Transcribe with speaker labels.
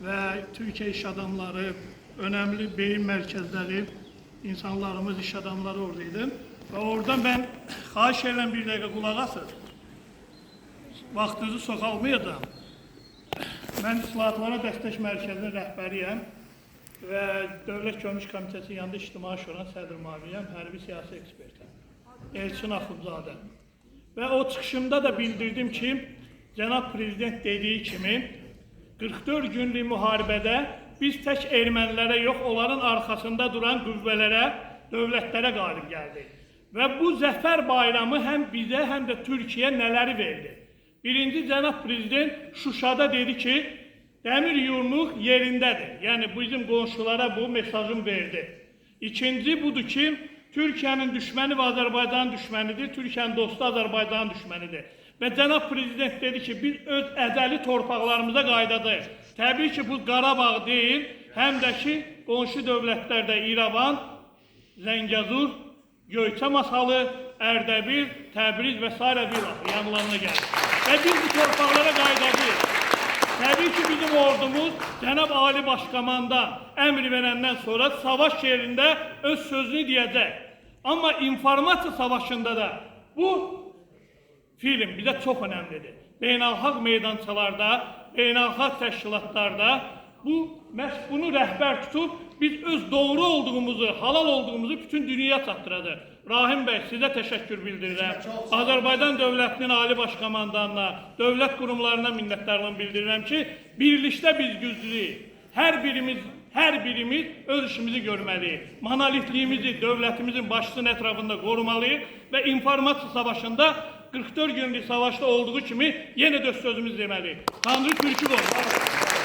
Speaker 1: ve Türkiye iş adamları, önemli beyin merkezleri, insanlarımız, iş adamları oradaydı. Ve oradan ben edirəm bir dəqiqə qulaq asın. Vaxtınızı soxalmayacağım. Mən İslahatlara Dəstək Mərkəzinin rəhbəriyəm və Dövlət Gömüş Komitəsi yanında İctimai Şuranın sədr müaviniyəm, hərbi siyasi ekspertəm. Elçin Axundzadə. Və o çıxışımda da bildirdim ki, Cənab Prezident dediyi kimi 44 günlük müharibədə biz tək ermənilərə yox, onların arxasında duran qüvvələrə, dövlətlərə qalib gəldik. Və bu zəfər bayramı həm bizə, həm də Türkiyə nələri verdi? Birinci Cənab Prezident Şuşada dedi ki, dəmir yumruq yerindədir. Yəni bizim qonşulara bu mesajını verdi. İkinci budur ki, Türkiye'nin düşməni və Azərbaycanın düşmənidir, Türkiye'nin dostu Azərbaycanın düşmənidir. Və cənab prezident dedi ki, biz öz əzəli torpaqlarımıza qayıdacağıq. Təbii ki, bu Qarabağ deyil, həm də ki, qonşu dövlətlərdə İrəvan, Zəngəzur, Göyçə masalı, Ərdəbil, Təbriz və s. bir yanlarına gəlir. Və biz bu torpaqlara qayıdacağıq. Təbii ki bizim ordumuz Cənab Ali Başkomandan əmr verəndən sonra savaş yerində öz sözünü deyəcək. Amma informasiya savaşında da bu film bizə çox önəmlidir. Beynəlxalq meydançalarda, beynəlxalq təşkilatlarda bu məhz bunu rəhbər tutub biz öz doğru olduğumuzu, halal olduğumuzu bütün dünyaya çatdıracaq. Rahim bəy, sizə təşəkkür bildirirəm. Azərbaycan dövlətinin ali baş komandanına, dövlət qurumlarına minnətdarlığımı bildirirəm ki, birlikdə biz güclüyük. Hər birimiz hər birimiz öz işimizi görməliyik. Monolitliyimizi dövlətimizin başçısının ətrafında qorumalıyıq və informasiya savaşında 44 günlük savaşda olduğu kimi də öz sözümüz deməliyik. Tanrı Türk'ü qorusun.